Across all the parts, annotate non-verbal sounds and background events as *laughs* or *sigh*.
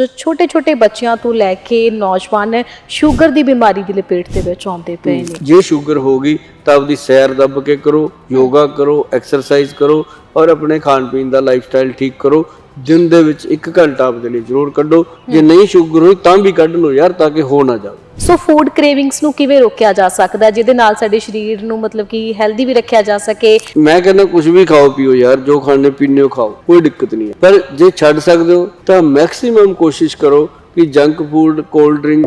ਵਿੱਚ ਛੋਟੇ-ਛੋਟੇ ਬੱਚਿਆਂ ਤੋਂ ਲੈ ਕੇ ਨੌਜਵਾਨ ਸ਼ੂਗਰ ਦੀ ਬਿਮਾਰੀ ਦੀ ਲਪੇਟ ਦੇ ਵਿੱਚ ਆਉਂਦੇ ਪਏ ਨੇ। ਜੇ ਸ਼ੂਗਰ ਹੋ ਗਈ ਤਾਂ ਆਪਦੀ ਸੈਰ ਦੱਬ ਕੇ ਕਰੋ ਯੋਗਾ ਕਰੋ ਐਕਸਰਸਾਈਜ਼ ਕਰੋ ਔਰ ਆਪਣੇ ਖਾਣ ਪੀਣ ਦਾ ਲਾਈਫ ਸਟਾਈਲ ਠੀਕ ਕਰੋ। ਦਿਨ ਦੇ ਵਿੱਚ 1 ਘੰਟਾ ਆਪਦੇ ਲਈ ਜ਼ਰੂਰ ਕੱਢੋ। ਜੇ ਨਹੀਂ ਸ਼ੂਗਰ ਹੋਈ ਤਾਂ ਵੀ ਕੱਢ ਲਓ ਯਾਰ ਤਾਂ ਕਿ ਹੋ ਨਾ ਜਾਵੇ। ਸੋ ਫੂਡ ਕ੍ਰੇਵਿੰਗਸ ਨੂੰ ਕਿਵੇਂ ਰੋਕਿਆ ਜਾ ਸਕਦਾ ਜਿਹਦੇ ਨਾਲ ਸਾਡੇ ਸਰੀਰ ਨੂੰ ਮਤਲਬ ਕਿ ਹੈਲਦੀ ਵੀ ਰੱਖਿਆ ਜਾ ਸਕੇ? ਮੈਂ ਕਹਿੰਦਾ ਕੁਝ ਵੀ ਖਾਓ, ਪੀਓ ਯਾਰ, ਜੋ ਖਾਣੇ ਪੀਣੇ ਹੋ ਖਾਓ, ਕੋਈ ਦਿੱਕਤ ਨਹੀਂ ਹੈ। ਪਰ ਜੇ ਛੱਡ ਸਕਦੇ ਹੋ, ਤਾਂ ਮੈਕਸਿਮਮ ਕੋਸ਼ਿਸ਼ ਕਰੋ ਕਿ ਜੰਕ ਫੂਡ ਕੋਲਡ ਡਰਿੰਕ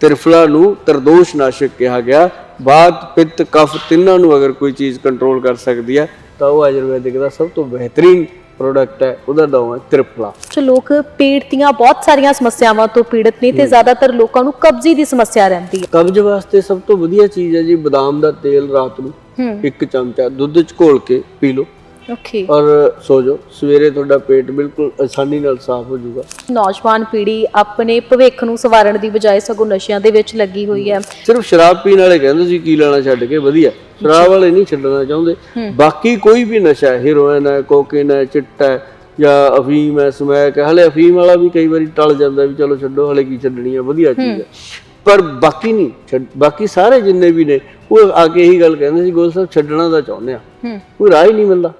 ਤਿਰਫਲਾ ਨੂੰ ਤਰਦੋਸ਼ ਨਾਸ਼ਕ ਕਿਹਾ ਗਿਆ। ਬਾਤ ਪਿੱਤ, ਕਫ ਤਿੰਨਾਂ ਨੂੰ ਅਗਰ ਕੋਈ ਚੀਜ਼ ਕੰਟਰੋਲ ਕਰ ਸਕਦੀ ਹੈ, ਤਾਂ ਉਹ ਆਯੁਰਵੈਦਿਕ ਦਾ ਸਭ ਤੋਂ ਬਿਹਤਰੀਨ ਪ੍ਰੋਡਕਟ ਹੈ ਉਹਦਾ ਨਾਮ ਹੈ ਤਿਰਫਲਾ। ਜੋ ਲੋਕ ਪੇਟ ਦੀਆਂ ਬਹੁਤ ਸਾਰੀਆਂ ਸਮੱਸਿਆਵਾਂ ਤੋਂ ਪੀੜਤ ਨੇ ਤੇ ਜ਼ਿਆਦਾਤਰ ਲੋਕਾਂ ਨੂੰ ਕਬਜ਼ੀ ਦੀ ਸਮੱਸਿਆ ਰਹਿੰਦੀ ਹੈ। ਕਬਜ਼ ਵਾਸਤੇ ਸਭ ਤੋਂ ਵਧੀਆ ਚੀਜ਼ ਹੈ ਜੀ ਬਦਾਮ ਦਾ ਤੇਲ ਰਾਤ ਨੂੰ ਇੱਕ ਚਮਚਾ ਦੁੱਧ 'ਚ ਘੋਲ ਕੇ ਪੀ ਲਓ। ਓਕੇ ਔਰ ਸੋ ਜਾਓ ਸਵੇਰੇ ਤੁਹਾਡਾ ਪੇਟ ਬਿਲਕੁਲ ਆਸਾਨੀ ਨਾਲ ਸਾਫ਼ ਹੋ ਜਾਊਗਾ। ਨੌਜਵਾਨ ਪੀੜ੍ਹੀ ਆਪਣੇ ਭਵਿੱਖ ਨੂੰ ਸਵਾਰਨ ਦੀ ਬਜਾਏ ਸਗੋਂ ਨਸ਼ਿਆਂ ਦੇ ਵਿੱਚ ਲੱਗੀ ਹੋਈ ਹੈ। ਸਿਰਫ ਸ਼ਰਾਬ ਪੀਣ ਵਾਲੇ ਕਹਿੰਦੇ ਸੀ ਕੀ ਲੈਣਾ ਛੱਡ ਕੇ ਵਧੀਆ। ਸ਼ਰਾਬ ਵਾਲੇ ਨਹੀਂ ਛੱਡਣਾ ਚਾਹੁੰਦੇ। ਬਾਕੀ ਕੋਈ ਵੀ ਨਸ਼ਾ ਹੈ ਹੀਰੋਇਨ ਹੈ ਕੋਕੇਨ ਹੈ ਚਿੱਟਾ ਹੈ ਜਾਂ ਅਫੀਮ ਹੈ ਸਮੈਕ ਹੈ ਹਲੇ ਅਫੀਮ ਵਾਲਾ ਵੀ ਕਈ ਵਾਰੀ ਟਲ ਜਾਂਦਾ ਵੀ ਚਲੋ ਛੱਡੋ ਹਲੇ ਕੀ ਛੱਡਣੀ ਹੈ ਵਧੀਆ ਚੀਜ਼ ਹੈ। ਪਰ ਬਾਕੀ ਨਹੀਂ ਬਾਕੀ ਸਾਰੇ ਜਿੰਨੇ ਵੀ ਨੇ ਉਹ ਆ ਕੇ ਇਹੀ ਗੱਲ ਕਹਿੰਦੇ ਸੀ ਗੋਲ ਸਾਹਿਬ ਛੱਡਣਾ ਤਾਂ ਚਾਹੁੰਦੇ ਆ। ਕੋਈ ਰਾਹ ਹੀ ਨਹੀਂ ਮਿਲਦਾ।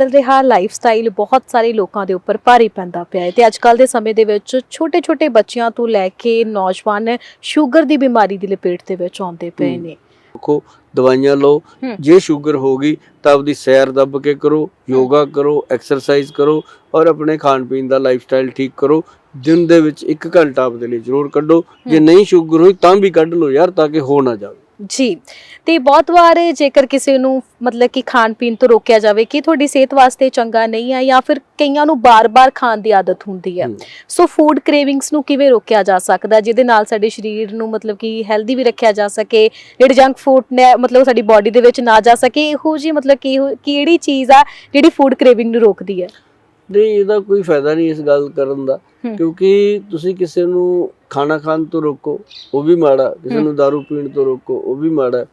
ਬਦਲ ਰਿਹਾ ਲਾਈਫ ਸਟਾਈਲ ਬਹੁਤ ਸਾਰੇ ਲੋਕਾਂ ਦੇ ਉੱਪਰ ਭਾਰੀ ਪੈਂਦਾ ਪਿਆ ਹੈ ਤੇ ਅੱਜ ਕੱਲ ਦੇ ਸਮੇਂ ਦੇ ਵਿੱਚ ਛੋਟੇ-ਛੋਟੇ ਬੱਚਿਆਂ ਤੋਂ ਲੈ ਕੇ ਨੌਜਵਾਨ ਸ਼ੂਗਰ ਦੀ ਬਿਮਾਰੀ ਦੀ ਲਪੇਟ ਦੇ ਵਿੱਚ ਆਉਂਦੇ ਪਏ ਨੇ। ਦੇਖੋ ਦਵਾਈਆਂ ਲਓ। ਜੇ ਸ਼ੂਗਰ ਹੋ ਗਈ ਤਾਂ ਆਪਦੀ ਸੈਰ ਦੱਬ ਕੇ ਕਰੋ ਯੋਗਾ ਕਰੋ ਐਕਸਰਸਾਈਜ਼ ਕਰੋ ਔਰ ਆਪਣੇ ਖਾਣ ਪੀਣ ਦਾ ਲਾਈਫ ਸਟਾਈਲ ਠੀਕ ਕਰੋ। ਦਿਨ ਦੇ ਵਿੱਚ 1 ਘੰਟਾ ਆਪਦੇ ਲਈ ਜ਼ਰੂਰ ਕੱਢੋ। ਜੇ ਨਹੀਂ ਸ਼ੂਗਰ ਹੋਈ ਤਾਂ ਵੀ ਕੱਢ ਲਓ ਯਾਰ ਤਾਂ ਕਿ ਹੋ ਨਾ ਜਾਵੇ। ਜੀ। ਤੇ ਬਹੁਤ ਵਾਰ ਜੇਕਰ ਕਿਸੇ ਨੂੰ ਮਤਲਬ ਕਿ ਖਾਣ ਪੀਣ ਤੋਂ ਰੋਕਿਆ ਜਾਵੇ ਕਿ ਤੁਹਾਡੀ ਸਿਹਤ ਵਾਸਤੇ ਚੰਗਾ ਨਹੀਂ ਹੈ ਜਾਂ ਫਿਰ ਕਈਆਂ ਨੂੰ ਬਾਰ-ਬਾਰ ਖਾਣ ਦੀ ਆਦਤ ਹੁੰਦੀ ਹੈ। ਸੋ ਫੂਡ ਕ੍ਰੇਵਿੰਗਸ ਨੂੰ ਕਿਵੇਂ ਰੋਕਿਆ ਜਾ ਸਕਦਾ ਜਿਹਦੇ ਨਾਲ ਸਾਡੇ ਸਰੀਰ ਨੂੰ ਮਤਲਬ ਕਿ ਹੈਲਦੀ ਵੀ ਰੱਖਿਆ ਜਾ ਸਕੇ ਜਿਹੜੇ ਜੰਕ ਫੂਡ ਨੇ ਮਤਲਬ ਸਾਡੀ ਬਾਡੀ ਦੇ ਵਿੱਚ ਨਾ ਜਾ ਸਕੇ ਇਹੋ ਜੀ ਮਤਲਬ ਕਿ ਕਿਹੜੀ ਚੀਜ਼ ਆ ਜਿਹੜੀ ਫੂਡ ਕ੍ਰੇਵਿੰਗ ਨੂੰ ਰੋਕਦੀ ਹੈ? ਨਹੀਂ ਇਹਦਾ ਕੋਈ ਫਾਇਦਾ ਨਹੀਂ ਇਸ ਗੱਲ ਕਰਨ ਦਾ। ਕਿਉਂਕਿ ਤੁਸੀਂ ਕਿਸੇ ਨੂੰ ਖਾਣਾ ਖਾਣ ਤੋਂ ਰੋਕੋ ਉਹ ਵੀ ਮਾੜਾ। ਕਿਸੇ ਨੂੰ दारू ਪੀਣ ਤੋਂ ਰੋਕੋ ਉਹ ਵੀ ਮਾੜਾ।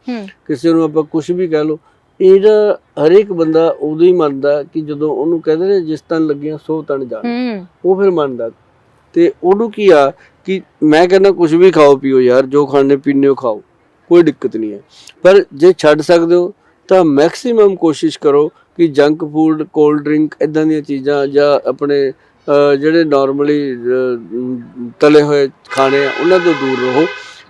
ਕਿਸੇ ਨੂੰ ਆਪਾਂ ਕੁਝ ਵੀ ਕਹਿ ਲਓ ਇਹਦਾ ਹਰੇਕ ਬੰਦਾ ਉਦੋਂ ਹੀ ਮੰਨਦਾ ਕਿ ਜਦੋਂ ਉਹਨੂੰ ਕਹਿੰਦੇ ਨੇ ਜਿਸ ਤਨ ਲੱਗੀਆਂ ਸੋ ਤਨ ਜਾਣ। ਉਹ ਫਿਰ ਮੰਨਦਾ। ਤੇ ਉਹਨੂੰ ਕੀ ਆ ਕਿ ਮੈਂ ਕਹਿੰਦਾ ਕੁਝ ਵੀ ਖਾਓ ਪੀਓ ਯਾਰ ਜੋ ਖਾਣੇ ਪੀਣੇ ਹੋ ਖਾਓ। ਕੋਈ ਦਿੱਕਤ ਨਹੀਂ ਹੈ। ਪਰ ਜੇ ਛੱਡ ਸਕਦੇ ਹੋ ਤਾਂ ਮੈਕਸਿਮਮ ਕੋਸ਼ਿਸ਼ ਕਰੋ ਕਿ ਜੰਕ ਫੂਡ ਕੋਲਡ ਡਰਿੰਕ ਇਦਾਂ ਦੀਆਂ ਚੀਜ਼ਾਂ ਜਾਂ ਆਪਣੇ ਜਿਹੜੇ ਨਾਰਮਲੀ ਤਲੇ ਹੋਏ ਖਾਣੇ ਆ, ਉਹਨਾਂ ਤੋਂ ਦੂਰ ਰਹੋ।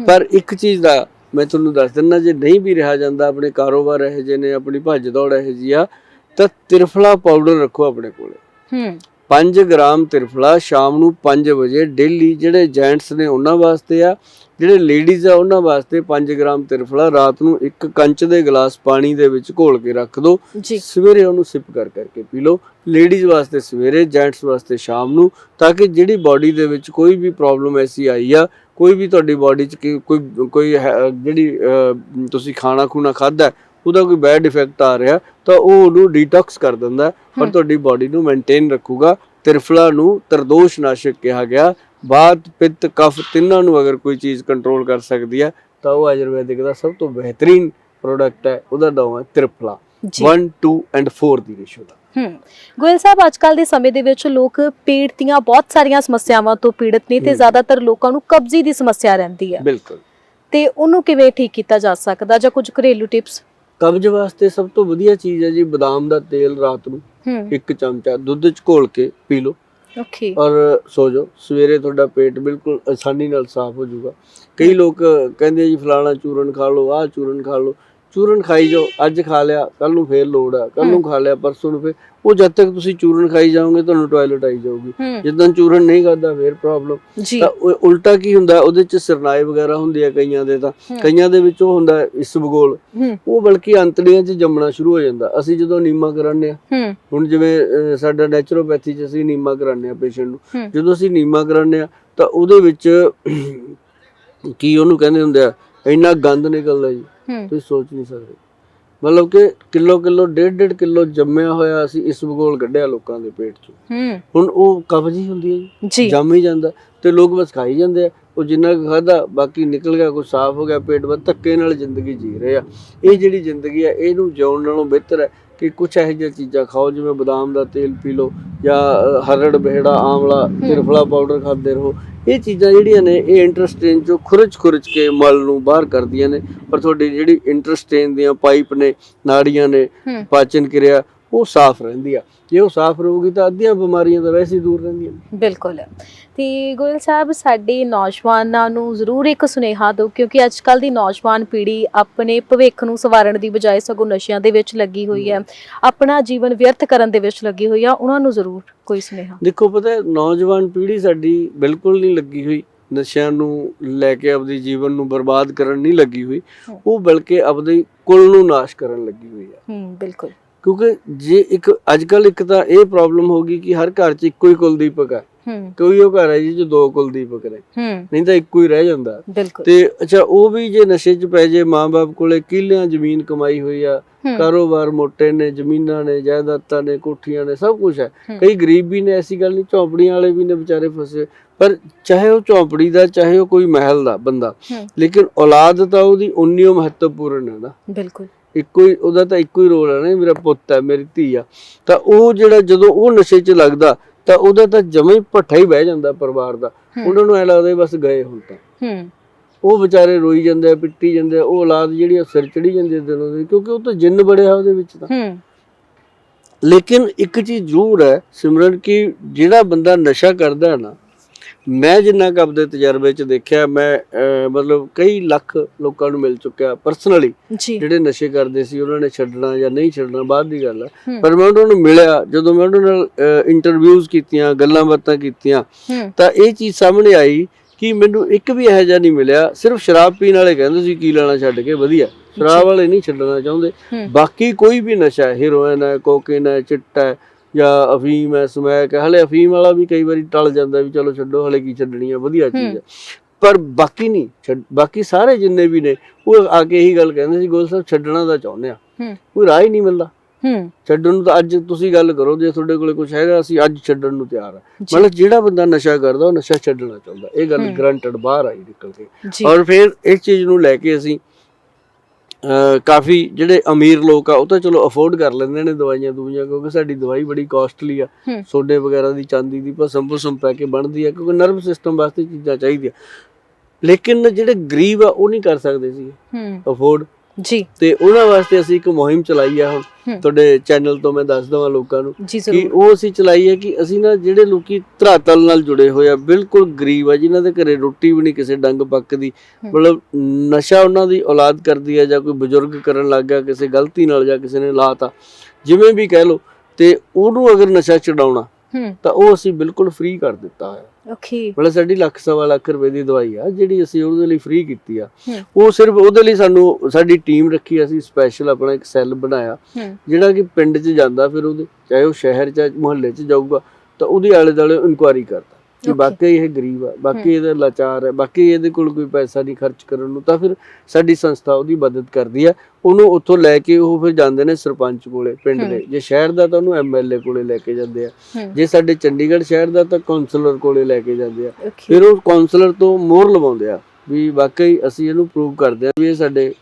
ਪਰ ਇੱਕ ਚੀਜ਼ ਦਾ ਮੈਂ ਤੁਹਾਨੂੰ ਦੱਸ ਦਿੰਦਾ, ਜੇ ਨਹੀਂ ਵੀ ਰਿਹਾ ਜਾਂਦਾ, ਆਪਣੇ ਕਾਰੋਬਾਰ ਇਹੋ ਜਿਹੇ ਨੇ, ਆਪਣੀ ਭੱਜ ਦੌੜ ਇਹੋ ਜਿਹੀ ਆ, ਤਾਂ ਤਿਰਫਲਾ ਪਾਊਡਰ ਰੱਖੋ ਆਪਣੇ ਕੋਲ। ਹੂੰ। 5 ਗ੍ਰਾਮ ਤਿਰਫਲਾ ਸ਼ਾਮ ਨੂੰ 5 ਵਜੇ ਡੇਲੀ ਜਿਹੜੇ ਜੈਂਟਸ ਨੇ ਉਹਨਾਂ ਵਾਸਤੇ ਆ ਜਿਹੜੇ ਲੇਡੀਜ਼ ਆ ਉਹਨਾਂ ਵਾਸਤੇ 5 ਗ੍ਰਾਮ ਤਿਰਫਲਾ ਰਾਤ ਨੂੰ ਇੱਕ ਕੰਚ ਦੇ ਗਲਾਸ ਪਾਣੀ ਦੇ ਵਿੱਚ ਘੋਲ ਕੇ ਰੱਖ ਦਿਓ ਸਵੇਰੇ ਉਹਨੂੰ ਸਿਪ ਕਰ ਕਰਕੇ ਪੀ ਲਓ। ਲੇਡੀਜ਼ ਵਾਸਤੇ ਸਵੇਰੇ ਜੈਂਟਸ ਵਾਸਤੇ ਸ਼ਾਮ ਨੂੰ ਤਾਂ ਕਿ ਜਿਹੜੀ ਬਾਡੀ ਦੇ ਵਿੱਚ ਕੋਈ ਵੀ ਪ੍ਰੋਬਲਮ ਐਸੀ ਆਈ ਆ ਕੋਈ ਵੀ ਤੁਹਾਡੀ ਬਾਡੀ 'ਚ ਕੋਈ ਕੋਈ ਜਿਹੜੀ ਤੁਸੀਂ ਖਾਣਾ ਖੂਣਾ ਖਾਦਾ ਉਹਦਾ ਕੋਈ ਬੈਡ ਇਫੈਕਟ ਆ ਰਿਹਾ ਤਾਂ ਉਹ ਉਹਨੂੰ ਡੀਟੌਕਸ ਕਰ ਦਿੰਦਾ ਹਮ। ਤੁਹਾਡੀ ਬਾਡੀ ਨੂੰ ਮੇਨਟੇਨ ਰੱਖੂਗਾ। ਤਿਰਫਲਾ ਨੂੰ ਤਰਦੋਸ਼ ਨਾਸ਼ਕ ਕਿਹਾ ਗਿਆ। ਬਾਤ ਪਿੱਤ ਕਫ ਤਿੰਨਾਂ ਨੂੰ ਅਗਰ ਕੋਈ ਚੀਜ਼ ਕੰਟਰੋਲ ਕਰ ਸਕਦੀ ਹੈ ਤਾਂ ਉਹ ਆਯੁਰਵੈਦਿਕ ਦਾ ਸਭ ਤੋਂ ਬਿਹਤਰੀਨ ਪ੍ਰੋਡਕਟ ਹੈ ਉਹਦਾ ਨਾਮ ਹੈ ਤਿਰਫਲਾ। ਜੀ। 1 2 ਐਂਡ 4 ਦੀ ਰੇਸ਼ੋ ਦਾ। ਹੂੰ ਗੋਇਲ ਸਾਹਿਬ ਅੱਜ ਕੱਲ ਦੇ ਸਮੇਂ ਦੇ ਵਿੱਚ ਲੋਕ ਪੇਟ ਦੀਆਂ ਬਹੁਤ ਸਾਰੀਆਂ ਸਮੱਸਿਆਵਾਂ ਤੋਂ ਪੀੜਤ ਨੇ ਤੇ। ਜ਼ਿਆਦਾਤਰ ਲੋਕਾਂ ਨੂੰ ਕਬਜ਼ੀ ਦੀ ਸਮੱਸਿਆ ਰਹਿੰਦੀ ਹੈ। ਬਿਲਕੁਲ। ਤੇ ਉਹਨੂੰ ਕਿਵੇਂ ਠੀਕ ਕੀਤਾ ਜਾ ਸਕਦਾ ਜਾਂ ਕੁਝ ਘਰੇਲੂ ਟਿਪਸ ਕਬਜ਼ ਵਾਸਤੇ ਸਭ ਤੋਂ ਵਧੀਆ ਚੀਜ਼ ਹੈ ਜੀ ਬਦਾਮ ਦਾ ਤੇਲ ਰਾਤ ਨੂੰ ਇੱਕ ਚਮਚਾ ਦੁੱਧ 'ਚ ਘੋਲ ਕੇ ਪੀ ਲਓ। ਓਕੇ। ਔਰ ਸੋ ਜਾਓ ਸਵੇਰੇ ਤੁਹਾਡਾ ਪੇਟ ਬਿਲਕੁਲ ਆਸਾਨੀ ਨਾਲ ਸਾਫ਼ ਹੋ ਜਾਊਗਾ। ਕਈ ਲੋਕ ਕਹਿੰਦੇ ਜੀ ਫਲਾਣਾ ਚੂਰਨ ਖਾ ਲਓ ਆਹ ਚੂਰਨ ਖਾ ਲਓ। ਚੂਰਨ ਖਾਈ ਜਾਓ। ਅੱਜ ਖਾ ਲਿਆ ਕੱਲ ਨੂੰ ਫੇਰ ਲੋੜ ਆ। ਕੱਲ ਨੂੰ ਖਾ ਲਿਆ ਪਰਸੋਂ ਨੂੰ ਫੇਰ। ਉਹ ਜਦ ਤੱਕ ਤੁਸੀਂ ਚੂਰਨ ਖਾਈ ਜਾਓਗੇ ਤੁਹਾਨੂੰ ਟਾਇਲਟ ਆਈ ਜਾਊਗੀ। ਜਿੱਦਾਂ ਚੂਰਨ ਨਹੀਂ ਖਾਦਾ ਫੇਰ ਪ੍ਰੋਬਲਮ ਤਾਂ ਉਲਟਾ ਕੀ ਹੁੰਦਾ ਉਹਦੇ ਚ ਸਰਨਾਏ ਵਗੈਰਾ ਹੁੰਦੇ ਆ ਕਈਆਂ ਦੇ ਤਾਂ। ਕਈਆਂ ਦੇ ਵਿੱਚ ਉਹ ਹੁੰਦਾ ਇਸਬਗੋਲ ਉਹ ਬਲਕਿ ਅੰਤੜੀਆਂ 'ਚ ਜੰਮਣਾ ਸ਼ੁਰੂ ਹੋ ਜਾਂਦਾ। ਅਸੀਂ ਜਦੋਂ ਨੀਮਾ ਕਰਾਉਂਦੇ ਆ ਹੁਣ ਜਿਵੇਂ ਸਾਡਾ ਨੈਚੁਰੋਪੈਥੀ 'ਚ ਅਸੀਂ ਨੀਮਾ ਕਰਾਉਂਦੇ ਆ ਪੇਸ਼ੈਂਟ ਨੂੰ। ਜਦੋਂ ਅਸੀਂ ਨੀਮਾ ਕਰਾਉਂਦੇ ਆ ਤਾਂ ਉਹਦੇ ਵਿੱਚ ਕੀ ਉਹਨੂੰ ਕਹਿੰਦੇ ਹੁੰਦੇ ਆ ਇੰਨਾ ਗੰਦ ਨਿਕਲਦਾ ਜੀ। ਤੁਸੀਂ ਸੋਚ ਨਹੀਂ ਸਕਦੇ। ਮਤਲਬ ਕਿ ਕਿਲੋ ਕਿਲੋ ਡੇਢ ਡੇਢ ਕਿਲੋ ਜੰਮਿਆ ਹੋਇਆ ਅਸੀਂ ਇਸਬਗੋਲ ਕੱਢਿਆ ਲੋਕਾਂ ਦੇ ਪੇਟ 'ਚੋਂ। ਹੂੰ। ਹੁਣ ਉਹ ਕਬਜ਼ ਹੀ ਹੁੰਦੀ ਹੈ ਜੀ। ਜੰਮ ਹੀ ਜਾਂਦਾ ਤੇ ਲੋਕ ਬਸ ਖਾਈ ਜਾਂਦੇ ਆ। ਉਹ ਜਿੰਨਾ ਕੁ ਖਾਦਾ ਬਾਕੀ ਨਿਕਲ ਗਿਆ ਕੁਝ ਸਾਫ਼ ਹੋ ਗਿਆ ਪੇਟ ਬਸ ਧੱਕੇ ਨਾਲ ਜ਼ਿੰਦਗੀ ਜੀ ਰਹੇ ਆ। ਇਹ ਜਿਹੜੀ ਜ਼ਿੰਦਗੀ ਆ ਇਹਨੂੰ ਜਿਉਣ ਨਾਲੋਂ ਬਿਹਤਰ ਹੈ। ਕਿ ਕੁਝ ਇਹੋ ਜਿਹੀਆਂ ਚੀਜ਼ਾਂ ਖਾਓ ਜਿਵੇਂ ਬਦਾਮ ਦਾ ਤੇਲ ਪੀ ਲਓ ਜਾਂ ਹਰੜ ਬਹਿੜਾ ਆਮਲਾ ਤਿਰਫਲਾ ਪਾਊਡਰ ਖਾਂਦੇ ਰਹੋ। ਇਹ ਚੀਜ਼ਾਂ ਜਿਹੜੀਆਂ ਨੇ ਇਹ ਇੰਟਰਸਟੇਨ ਚੋਂ ਖੁਰਚ ਖੁਰਚ ਕੇ ਮਲ ਨੂੰ ਬਾਹਰ ਕਰਦੀਆਂ ਨੇ। ਪਰ ਤੁਹਾਡੀ ਜਿਹੜੀ ਇੰਟਰਸਟੇਨ ਦੀਆਂ ਪਾਈਪ ਨੇ ਨਾੜੀਆਂ ਨੇ ਪਾਚਨ ਕਿਰਿਆ ਉਹ ਸਾਫ਼ ਰਹਿੰਦੀ ਆ। ਜੇ ਉਹ ਸਾਫ਼ ਰਹੂਗੀ ਤਾਂ ਅੱਧੀਆਂ ਬਿਮਾਰੀਆਂ ਤਾਂ ਵੈਸੇ ਹੀ ਦੂਰ ਰਹਿੰਦੀਆਂ ਨੇ। ਬਿਲਕੁਲ। ਤੇ ਗੋਇਲ ਸਾਹਿਬ ਸਾਡੇ ਨੌਜਵਾਨਾਂ ਨੂੰ ਜ਼ਰੂਰ ਇੱਕ ਸੁਨੇਹਾ ਦਿਓ ਕਿਉਂਕਿ ਅੱਜ ਕੱਲ ਦੀ ਨੌਜਵਾਨ ਪੀੜ੍ਹੀ ਆਪਣੇ ਭਵਿੱਖ ਨੂੰ ਸਵਾਰਨ ਦੀ ਬਜਾਏ ਸਗੋਂ ਨਸ਼ਿਆਂ ਦੇ ਵਿੱਚ ਲੱਗੀ ਹੋਈ ਹੈ। ਆਪਣਾ ਜੀਵਨ ਵਿਅਰਥ ਕਰਨ ਦੇ ਵਿੱਚ ਲੱਗੀ ਹੋਈ ਆ। ਉਹਨਾਂ ਨੂੰ ਜ਼ਰੂਰ ਕੋਈ ਸੁਨੇਹਾ। ਦੇਖੋ ਪਤਾ ਹੈ, ਨੌਜਵਾਨ ਪੀੜ੍ਹੀ ਸਾਡੀ ਬਿਲਕੁਲ ਨਹੀਂ ਲੱਗੀ ਹੋਈ। ਨਸ਼ਿਆਂ ਨੂੰ ਲੈ ਕੇ ਆਪਦੇ ਜੀਵਨ ਨੂੰ ਬਰਬਾਦ ਕਰਨ ਨਹੀਂ ਲੱਗੀ ਹੋਈ। ਹਮ। ਉਹ ਬਲਕਿ ਆਪਦੇ ਕੁਲ ਨੂੰ ਨਾਸ਼ ਕਰਨ ਲੱਗੀ ਹੋਈ ਆ। ਹੂੰ ਬਿਲਕੁਲ। ਕਿਉਂਕਿ ਜੇ ਇੱਕ ਅੱਜ ਕੱਲ ਇੱਕ ਤਾਂ ਇਹ ਪ੍ਰੋਬਲਮ ਹੋ ਗਈ ਕਿ ਹਰ ਘਰ 'ਚ ਇੱਕੋ ਹੀ ਕੁਲਦੀਪਕ ਹੈ। ਕੋਈ ਉਹ ਘਰ ਹੈ ਜੀ 'ਚ ਦੋ ਕੁਲਦੀਪਕ ਨੇ। ਨਹੀਂ ਤਾਂ ਇੱਕੋ ਹੀ ਰਹਿ ਜਾਂਦਾ। ਤੇ ਅੱਛਾ ਉਹ ਵੀ ਜੇ ਨਸ਼ੇ 'ਚ ਪੈ ਜੇ ਮਾਂ-ਬਾਪ ਕੋਲੇ ਕਿੱਲਿਆਂ ਜ਼ਮੀਨ ਕਮਾਈ ਹੋਈ ਆ ਕਾਰੋਬਾਰ ਮੋਟੇ ਨੇ ਜ਼ਮੀਨਾਂ ਨੇ ਜਾਇਦਾਦਾਂ ਨੇ ਕੋਠੀਆਂ ਨੇ ਸਭ ਕੁਝ ਹੈ। ਕਈ ਗਰੀਬ ਵੀ ਨੇ ਐਸੀ ਗੱਲ ਨਹੀਂ ਝੌਂਪੜੀਆਂ ਵਾਲੇ ਵੀ ਨੇ ਵਿਚਾਰੇ ਫਸੇ ਪਰ ਚਾਹੇ ਉਹ ਝੌਂਪੜੀ ਦਾ ਚਾਹੇ ਉਹ ਕੋਈ ਮਹਿਲ ਦਾ ਬੰਦਾ ਲੇਕਿਨ ਔਲਾਦ ਤਾਂ ਉਹਦੀ ਉਨੀ ਮਹੱਤਵਪੂਰਨ ਹੈ ਨਾ। ਬਿਲਕੁਲ। ਇੱਕੋ ਹੀ ਉਹਦਾ ਤਾਂ ਇੱਕੋ ਹੀ ਰੋਲ ਹੈ ਨਾ ਮੇਰਾ ਪੁੱਤ ਹੈ ਮੇਰੀ ਧੀ ਆ। ਤਾਂ ਉਹ ਜਿਹੜਾ ਜਦੋਂ ਉਹ ਨਸ਼ੇ 'ਚ ਲੱਗਦਾ ਤਾਂ ਉਹਦਾ ਤਾਂ ਜਮਾ ਹੀ ਭੱਠਾ ਹੀ ਬਹਿ ਜਾਂਦਾ ਪਰਿਵਾਰ ਦਾ। ਉਹਨਾਂ ਨੂੰ ਐ ਲੱਗਦਾ ਬਸ ਗਏ ਹੁਣ ਤਾਂ। ਹੂੰ। ਉਹ ਵਿਚਾਰੇ ਰੋਈ ਜਾਂਦੇ ਆ ਪਿੱਟੀ ਜਾਂਦੇ ਆ ਉਹ ਔਲਾਦ ਜਿਹੜੀ ਸਿਰ ਚੜੀ ਜਾਂਦੀ ਹੈ ਦਿਨੋਂ ਦਿਨ ਕਿਉਂਕਿ ਉਹ ਤਾਂ ਜਿੰਨ ਬੜਿਆ ਉਹਦੇ ਵਿੱਚ ਤਾਂ। ਹੂੰ। ਲੇਕਿਨ ਇੱਕ ਚੀਜ਼ ਜ਼ਰੂਰ ਹੈ ਸਿਮਰਨ ਕਿ ਜਿਹੜਾ ਬੰਦਾ ਨਸ਼ਾ ਕਰਦਾ ਹੈ ਨਾ ਮੈਂ ਜਿੰਨਾ ਕੁ ਆਪਦੇ ਤਜਰਬੇ 'ਚ ਦੇਖਿਆ ਮੈਂ ਮਤਲਬ ਕਈ ਲੱਖ ਲੋਕਾਂ ਨੂੰ ਮਿਲ ਚੁੱਕਿਆ ਪਰਸਨਲੀ ਜਿਹੜੇ ਨਸ਼ੇ ਕਰਦੇ ਸੀ ਉਹਨਾਂ ਨੇ ਛੱਡਣਾ ਜਾਂ ਨਹੀਂ ਛੱਡਣਾ ਬਾਅਦ ਦੀ ਗੱਲ ਹੈ। ਪਰ ਮੈਂ ਉਹਨਾਂ ਨੂੰ ਮਿਲਿਆ ਜਦੋਂ ਮੈਂ ਉਹਨਾਂ ਨਾਲ ਇੰਟਰਵਿਊਜ਼ ਕੀਤੀਆਂ ਗੱਲਾਂ ਬਾਤਾਂ ਕੀਤੀਆਂ ਤਾਂ ਇਹ ਚੀਜ਼ ਸਾਹਮਣੇ ਆਈ ਕਿ ਮੈਨੂੰ ਇੱਕ ਵੀ ਇਹੋ ਜਿਹਾ ਨਹੀਂ ਮਿਲਿਆ ਸਿਰਫ ਸ਼ਰਾਬ ਪੀਣ ਵਾਲੇ ਕਹਿੰਦੇ ਸੀ ਕੀ ਲੈਣਾ ਛੱਡ ਕੇ ਵਧੀਆ। ਸ਼ਰਾਬ ਵਾਲੇ ਨਹੀਂ ਛੱਡਣਾ ਚਾਹੁੰਦੇ। ਬਾਕੀ ਕੋਈ ਵੀ ਨਸ਼ਾ ਹੈ ਹੀਰੋਇਨ ਹੈ ਕੋਕੇਨ ਹੈ ਚਿੱਟਾ ਹੈ ਜਾਂ ਅਫੀਮ ਹੈ ਸਮੈਕ ਹੈ ਹਲੇ ਅਫੀਮ ਵਾਲਾ ਵੀ ਕਈ ਵਾਰੀ ਟਲ ਜਾਂਦਾ ਵੀ ਚਲੋ ਛੱਡੋ ਹਲੇ ਕੀ ਛੱਡਣੀ ਹੈ ਵਧੀਆ ਚੀਜ਼ ਹੈ ਪਰ ਬਾਕੀ ਨਹੀਂ ਬਾਕੀ ਸਾਰੇ ਜਿੰਨੇ ਵੀ ਨੇ ਉਹ ਆ ਕੇ ਇਹੀ ਗੱਲ ਕਹਿੰਦੇ ਸੀ ਗੋਲ ਸਾਹਿਬ ਛੱਡਣਾ ਤਾਂ ਚਾਹੁੰਦੇ ਆ। ਕੋਈ ਰਾਹ ਹੀ ਨਹੀਂ ਮਿਲਦਾ। ਹੂੰ। ਛੱਡਣ ਨੂੰ ਤਾਂ ਅੱਜ ਤੁਸੀਂ ਗੱਲ ਕਰੋ ਜੇ ਤੁਹਾਡੇ ਕੋਲੇ ਕੁਝ ਹੈਗਾ ਅਸੀਂ ਅੱਜ ਛੱਡਣ ਨੂੰ ਤਿਆਰ ਆ। ਮਤਲਬ ਜਿਹੜਾ ਬੰਦਾ ਨਸ਼ਾ ਕਰਦਾ ਉਹ ਨਸ਼ਾ ਛੱਡਣਾ ਚਾਹੁੰਦਾ। ਇਹ ਗੱਲ। ਗਰੰਟਡ ਬਾਹਰ ਆਈ ਨਿਕਲ ਕੇ ਔਰ ਫਿਰ ਇਸ ਚੀਜ਼ ਨੂੰ ਲੈ ਕੇ ਅਸੀਂ ਕਾਫੀ ਜਿਹੜੇ ਅਮੀਰ ਲੋਕ ਆ ਉਹ ਤਾਂ ਚਲੋ ਅਫੋਰਡ ਕਰ ਲੈਂਦੇ ਨੇ ਦਵਾਈਆਂ ਦੂਈਆਂ ਕਿਉਂਕਿ ਸਾਡੀ ਦਵਾਈ ਬੜੀ ਕਾਸਟਲੀ ਆ। ਸੋਡੇ ਵਗੈਰਾ ਦੀ ਚਾਂਦੀ ਦੀ ਭਸਮ ਭੁਸਮ ਪੈ ਕੇ ਬਣਦੀ ਆ ਕਿਉਂਕਿ ਨਰਵ ਸਿਸਟਮ ਵਾਸਤੇ ਚੀਜ਼ਾਂ ਚਾਹੀਦੀਆਂ। ਲੇਕਿਨ ਜਿਹੜੇ ਗਰੀਬ ਆ ਉਹ ਨਹੀਂ ਕਰ ਸਕਦੇ ਸੀ। ਅਫੋਰਡ ਜੀ। ਤੇ ਉਹਨਾਂ ਵਾਸਤੇ ਅਸੀਂ ਇੱਕ ਮੁਹਿੰਮ ਚਲਾਈ ਆ ਹੁਣ। ਤੁਹਾਡੇ ਚੈਨਲ ਤੋਂ ਮੈਂ ਦੱਸ ਦਵਾਂ ਲੋਕਾਂ ਨੂੰ ਕਿ ਉਹ ਅਸੀਂ ਚਲਾਈ ਹੈ ਕਿ ਅਸੀਂ ਨਾ ਜਿਹੜੇ ਲੋਕੀ ਧਰਾਤਲ ਨਾਲ ਜੁੜੇ ਹੋਏ ਆ ਬਿਲਕੁਲ ਗਰੀਬ ਆ ਜਿਨ੍ਹਾਂ ਦੇ ਘਰੇ ਰੋਟੀ ਵੀ ਨਹੀਂ ਕਿਸੇ ਡੰਗ ਪੱਕਦੀ ਹੂੰ। ਮਤਲਬ ਨਸ਼ਾ ਉਹਨਾਂ ਦੀ ਔਲਾਦ ਕਰਦੀ ਹੈ ਜਾਂ ਕੋਈ ਬਜ਼ੁਰਗ ਕਰਨ ਲੱਗ ਗਿਆ ਕਿਸੇ ਗਲਤੀ ਨਾਲ ਜਾਂ ਕਿਸੇ ਨੇ ਲਾਤਾ। ਜਿਵੇਂ ਵੀ ਕਹਿ ਲਓ ਤੇ ਉਹਨੂੰ ਅਗਰ ਨਸ਼ਾ ਛਡਾਉਣਾ ਤਾਂ ਉਹ ਅਸੀਂ ਬਿਲਕੁਲ ਫ੍ਰੀ ਕਰ ਦਿੱਤਾ ਹੈ। ਓਕੇ ਮਤਲਬ ਸਾਡੀ ਲੱਖ ਸਵਾ ਲੱਖ ਰੁਪਏ ਦੀ ਦਵਾਈ ਆ ਜਿਹੜੀ ਅਸੀਂ ਉਹਦੇ ਲਈ ਫ੍ਰੀ ਕੀਤੀ ਆ। ਉਹ ਸਿਰਫ ਉਹਦੇ ਲਈ ਸਾਨੂੰ ਸਾਡੀ ਟੀਮ ਰੱਖੀ ਅਸੀਂ ਸਪੈਸ਼ਲ ਆਪਣਾ ਇੱਕ ਸੈੱਲ ਬਣਾਇਆ। ਜਿਹੜਾ ਕਿ ਪਿੰਡ 'ਚ ਜਾਂਦਾ ਫਿਰ ਉਹਦੇ ਚਾਹੇ ਉਹ ਸ਼ਹਿਰ 'ਚ ਮੁਹੱਲੇ 'ਚ ਜਾਊਗਾ ਤਾਂ ਉਹਦੇ ਆਲੇ ਦੁਆਲੇ ਇਨਕੁਆਰੀ ਕਰਦਾ। ਕਿ. ਵਾਕਈ ਇਹ ਗਰੀਬ ਆ ਬਾਕੀ ਇਹਦਾ ਲਾਚਾਰ ਹੈ ਬਾਕੀ ਇਹਦੇ ਕੋਲ ਕੋਈ ਪੈਸਾ ਨਹੀਂ ਖਰਚ ਕਰਨ ਨੂੰ ਤਾਂ ਫਿਰ ਸਾਡੀ ਸੰਸਥਾ ਉਹਦੀ ਮਦਦ ਕਰਦੀ ਆ ਉਹਨੂੰ ਉੱਥੋਂ ਲੈ ਕੇ ਉਹ ਫਿਰ ਜਾਂਦੇ ਨੇ ਸਰਪੰਚ ਕੋਲੇ ਪਿੰਡ ਦੇ ਜੇ ਸ਼ਹਿਰ ਦਾ ਤਾਂ ਉਹਨੂੰ ਐਮਐਲਏ ਕੋਲੇ ਲੈ ਕੇ ਜਾਂਦੇ ਆ ਜੇ ਸਾਡੇ ਚੰਡੀਗੜ੍ਹ ਸ਼ਹਿਰ ਦਾ ਤਾਂ ਕਾਉਂਸਲਰ ਕੋਲੇ ਲੈ ਕੇ ਜਾਂਦੇ ਆ ਫਿਰ ਉਹ ਕਾਉਂਸਲਰ ਤੋਂ ਮੋਹਰ ਲਵਾਉਂਦੇ ਆ ਵੀ ਵਾਕਈ ਅਸੀਂ ਇਹਨੂੰ ਪ੍ਰੂਵ ਕਰਦੇ ਆ ਵੀ ਇਹ ਸਾਡੇ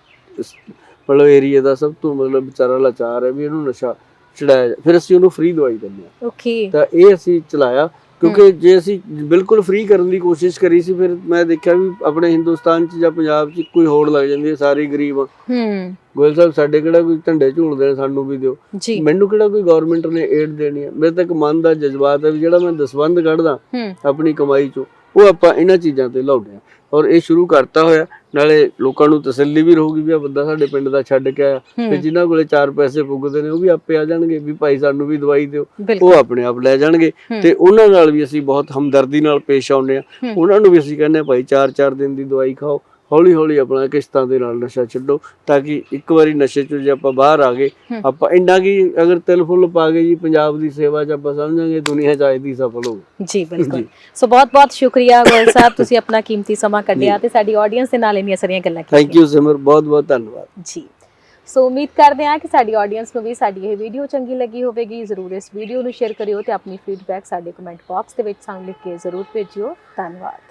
ਮਤਲਬ ਏਰੀਆ ਦਾ ਸਭ ਤੋਂ ਮਤਲਬ ਵਿਚਾਰਾ ਲਾਚਾਰ ਹੈ ਵੀ ਇਹਨੂੰ ਨਸ਼ਾ ਜਾ- ਫਿਰ ਅਸੀਂ ਉਹਨੂੰ ਫ੍ਰੀ ਦਵਾਈ ਦਿੰਦੇ ਆ। ਓਕੇ ਤਾਂ ਇਹ ਅਸੀਂ ਚਲਾਇਆ ਕਿਉਂਕਿ ਜੇ ਅਸੀਂ ਬਿਲਕੁਲ ਫ੍ਰੀ ਕਰਨ ਦੀ ਕੋਸ਼ਿਸ਼ ਕਰੀ ਸੀ ਫਿਰ ਮੈਂ ਦੇਖਿਆ ਵੀ ਆਪਣੇ ਹਿੰਦੁਸਤਾਨ 'ਚ ਜਾਂ ਪੰਜਾਬ 'ਚ ਕੋਈ ਹੋੜ ਲੱਗ ਜਾਂਦੀ ਹੈ ਸਾਰੇ ਗਰੀਬ। ਆ। ਹੂੰ। ਗੋਇਲ ਸਾਹਿਬ ਸਾਡੇ ਕਿਹੜਾ ਕੋਈ ਝੰਡੇ ਝੂਲਦੇ ਨੇ ਸਾਨੂੰ ਵੀ ਦਿਓ। ਮੈਨੂੰ ਕਿਹੜਾ ਕੋਈ ਗਵਰਨਮੈਂਟ ਨੇ ਏਡ ਦੇਣੀ ਹੈ? ਮੇਰੇ ਤਾਂ ਇੱਕ ਮਨ ਦਾ ਜਜ਼ਬਾਤ ਹੈ ਵੀ ਜਿਹੜਾ ਮੈਂ ਦਸਵੰਦ ਕੱਢਦਾ ਆਪਣੀ ਕਮਾਈ ਚੋਂ। ਉਹ ਆਪਾਂ ਇਹਨਾਂ ਚੀਜ਼ਾਂ ਤੇ ਲਾਉਂਦੇ ਆ। ਔਰ ਇਹ ਸ਼ੁਰੂ ਕਰਤਾ ਹੋਇਆ ਨਾਲੇ ਲੋਕਾਂ ਨੂੰ ਤਸੱਲੀ ਵੀ ਰਹੂਗੀ ਵੀ ਆ ਬੰਦਾ ਸਾਡੇ ਪਿੰਡ ਦਾ ਛੱਡ ਕੇ ਆਇਆ। ਤੇ ਜਿਨ੍ਹਾਂ ਕੋਲੇ ਚਾਰ ਪੈਸੇ ਪੁੱਗਦੇ ਨੇ ਉਹ ਵੀ ਆਪੇ ਆ ਜਾਣਗੇ ਵੀ ਭਾਈ ਸਾਨੂੰ ਵੀ ਦਵਾਈ ਦਿਓ। ਉਹ ਆਪਣੇ ਆਪ ਲੈ ਜਾਣਗੇ। ਤੇ ਉਹਨਾਂ ਨਾਲ ਵੀ ਅਸੀਂ ਬਹੁਤ ਹਮਦਰਦੀ ਨਾਲ ਪੇਸ਼ ਆਉਂਦੇ ਆ। ਉਹਨਾਂ ਨੂੰ ਵੀ ਅਸੀਂ ਕਹਿੰਦੇ ਆ ਭਾਈ 4-4 ਦਿਨ ਦੀ ਦਵਾਈ ਖਾਓ। ਹੌਲੀ ਹੌਲੀ ਆਪਣਾ ਕਿਸ਼ਤਾਂ ਦੇ ਨਾਲ ਨਸ਼ਾ ਛੱਡੋ ਤਾਂ ਕਿ ਇੱਕ ਵਾਰੀ ਨਸ਼ੇ ਚੋਂ ਜੇ ਆਪਾਂ ਬਾਹਰ ਆ ਗਏ ਆਪਾਂ ਇੰਨਾ ਕੀ ਅਗਰ ਤਿਲ ਫੁੱਲ ਪਾ ਗਏ ਜੀ ਪੰਜਾਬ ਦੀ ਸੇਵਾ ਚ ਆਪਾਂ ਸਮਝਾਂਗੇ ਦੁਨੀਆ ਜਾਇ ਦੀ ਸਫਲ ਹੋ ਜੀ ਬਿਲਕੁਲ। ਸੋ ਬਹੁਤ ਬਹੁਤ ਸ਼ੁਕਰੀਆ ਗੋਲ ਸਾਹਿਬ *laughs* ਤੁਸੀਂ ਆਪਣਾ ਕੀਮਤੀ ਸਮਾਂ ਕੱਢਿਆ ਤੇ ਸਾਡੀ ਆਡੀਅנס ਦੇ ਨਾਲ ਇੰਨੀਆਂ ਸਾਰੀਆਂ ਗੱਲਾਂ ਕੀਤੀਆਂ ਥੈਂਕ ਯੂ ਸਿਮਰ। ਬਹੁਤ ਬਹੁਤ ਧੰਨਵਾਦ। ਜੀ। ਸੋ ਉਮੀਦ ਕਰਦੇ ਹਾਂ ਕਿ ਸਾਡੀ ਆਡੀਅנס ਨੂੰ ਵੀ ਸਾਡੀ ਇਹ ਵੀਡੀਓ ਚੰਗੀ ਲੱਗੀ ਹੋਵੇਗੀ। ਜ਼ਰੂਰ ਇਸ ਵੀਡੀਓ ਨੂੰ ਸ਼ੇਅਰ ਕਰਿਓ ਤੇ ਆਪਣੀ ਫੀਡਬੈਕ ਸਾਡੇ ਕਮੈਂਟ ਬਾਕਸ ਦੇ ਵਿੱਚ ਸਾਨੂੰ ਲਿਖ ਕੇ ਜ਼ਰੂਰ ਭੇਜਿਓ। ਧੰਨਵਾਦ।